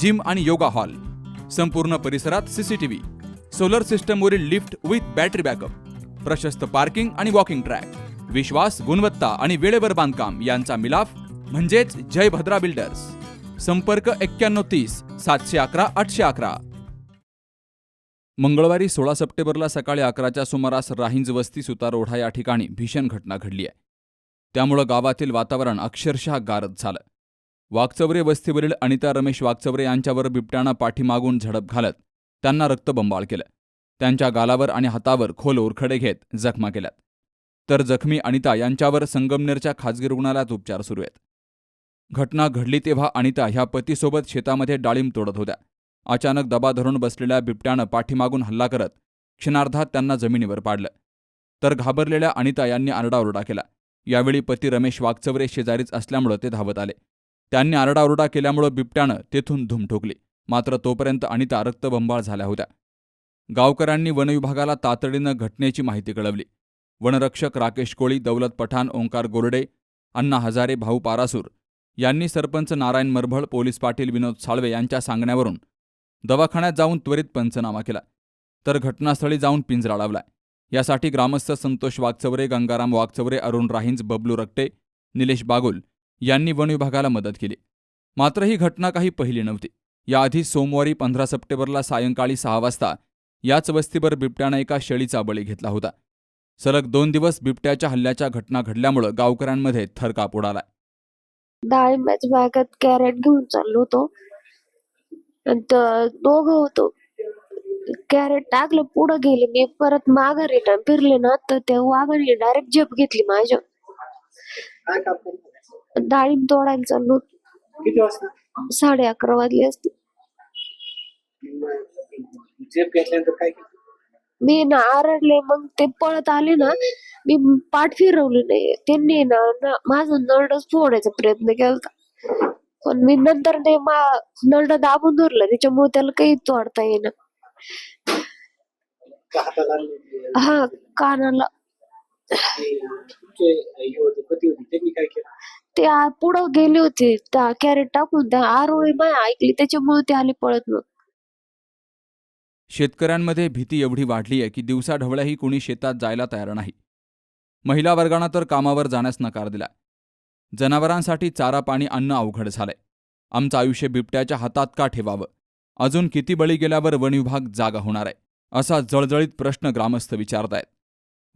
Gym आणि yoga hall. संपूर्ण परिसरात सीसीटीव्ही सोलर सिस्टमवरील लिफ्ट विथ बॅटरी बॅकअप. प्रशस्त पार्किंग आणि वॉकिंग ट्रॅक. विश्वास गुणवत्ता आणि वेळेवर बांधकाम यांचा मिलाफ म्हणजेच जय भद्रा बिल्डर्स. संपर्क एक्क्याण्णव तीस सातशे अकरा आठशे अकरा. मंगळवारी सोळा सप्टेंबरला सकाळी अकराच्या सुमारास राहिंज वस्ती सुतारोढा या ठिकाणी भीषण घटना घडली आहे. त्यामुळं गावातील वातावरण अक्षरशः गारद झालं. वागचवरे वस्तीवरील अनिता रमेश वागचवरे यांच्यावर बिबट्यानं पाठीमागून झडप घालत त्यांना रक्तबंबाळ केलं. त्यांच्या गालावर आणि हातावर खोल ओरखडे घेत जखमा केल्यात. तर जखमी अनिता यांच्यावर संगमनेरच्या खाजगी रुग्णालयात उपचार सुरू आहेत. घटना घडली तेव्हा अनिता ह्या पतीसोबत शेतामध्ये डाळिंब तोडत होत्या. अचानक दबा धरून बसलेल्या बिबट्यानं पाठीमागून हल्ला करत क्षणार्धात त्यांना जमिनीवर पाडलं. तर घाबरलेल्या अनिता यांनी आरडाओरडा केला. यावेळी पती रमेश वाघचवरे शेजारीच असल्यामुळं ते धावत आले. त्यांनी आरडाओरडा केल्यामुळं बिबट्यानं तेथून धूम ठोकली. मात्र तोपर्यंत अनिता रक्तबंबाळ झाल्या होत्या. गावकऱ्यांनी वनविभागाला तातडीनं घटनेची माहिती कळवली. वनरक्षक राकेश कोळी दौलत पठाण ओंकार गोरडे अण्णा हजारे भाऊ पारासूर यांनी सरपंच नारायण मरभळ पोलीस पाटील विनोद साळवे यांच्या सांगण्यावरून दवाखान्यात जाऊन त्वरित पंचनामा केला तर घटनास्थळी जाऊन पिंजरा लावला. यासाठी ग्रामस्थ संतोष वाघचवरे गंगाराम वाघचवरे अरुण राहिंज बबलू रक्टे निलेश बागुल यांनी वन विभागाला मदत केली. मात्र ही घटना काही पहिली नव्हती. याआधी सोमवारी पंधरा सप्टेंबरला सायंकाळी सहा वाजता याच वस्तीवर बिबट्यानं एका शेळीचा बळी घेतला होता. सलग दोन दिवस बिबट्याच्या हल्ल्याच्या घटना घडल्यामुळं गावकऱ्यांमध्ये थरकाप उडालाय डाळिंबाच्या बागात कॅरेट घेऊन चाललो होतो. दोघं होतो. कॅरेट टाकलं पुढं गेले. मी परत माघार रिटर्न फिरले ना तर त्या वाघाने डायरेक्ट झेप घेतली माझ्या. डाळिंब तोडायला चाललो होतो. किती वाजता? साडे अकरा वाजले असते. जेब घेतल्यानंतर काय केलं? मी ना आरडले मग ते पळत आले ना मी पाठ फिरवली नाही. त्यांनी ना ना- माझं नरडच फोडायचा प्रयत्न केला पण मी नंतर ते मा नरड दाबून धरलं त्याच्यामुळे त्याला काही तोडता येईना. का हाताला लागली? हा कानाला. तुमचे हे होते पती होते? त्यांनी काय केलं? ते आ- पुढं गेले होते. त्या कॅरेट टाकून त्या आरोळी माय ऐकली त्याच्यामुळे ते आले पळत मग शेतकऱ्यांमध्ये भीती एवढी वाढली आहे की दिवसा ढवळ्याही कुणी शेतात जायला तयार नाही. महिला वर्गानं तर कामावर जाण्यास नकार दिला जनावरांसाठी चारा पाणी अन्न अवघड झालंय. आमचं आयुष्य बिबट्याच्या हातात का ठेवावं? अजून किती बळी गेल्यावर वन विभाग जागा होणार आहे? असा जळजळीत प्रश्न ग्रामस्थ विचारतायत.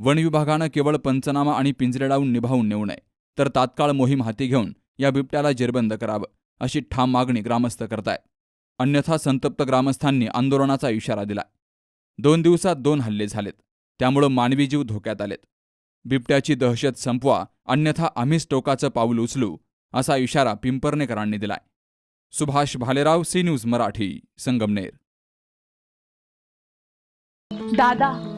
वन विभागानं केवळ पंचनामा आणि पिंजरे लावून निभावून नेऊ नये तर तात्काळ मोहीम हाती घेऊन या बिबट्याला जेरबंद करावं अशी ठाम मागणी ग्रामस्थ करतायत. अन्यथा संतप्त ग्रामस्थांनी आंदोलनाचा इशारा दिला. दोन दिवसात दोन हल्ले झालेत. त्यामुळं मानवी जीव धोक्यात आलेत. बिबट्याची दहशत संपवा अन्यथा आम्हीच टोकाचं पाऊल उचलू असा इशारा पिंपर्णेकरांनी दिलाय. Subhash Bhalerao C news Marathi Sangamner. दादा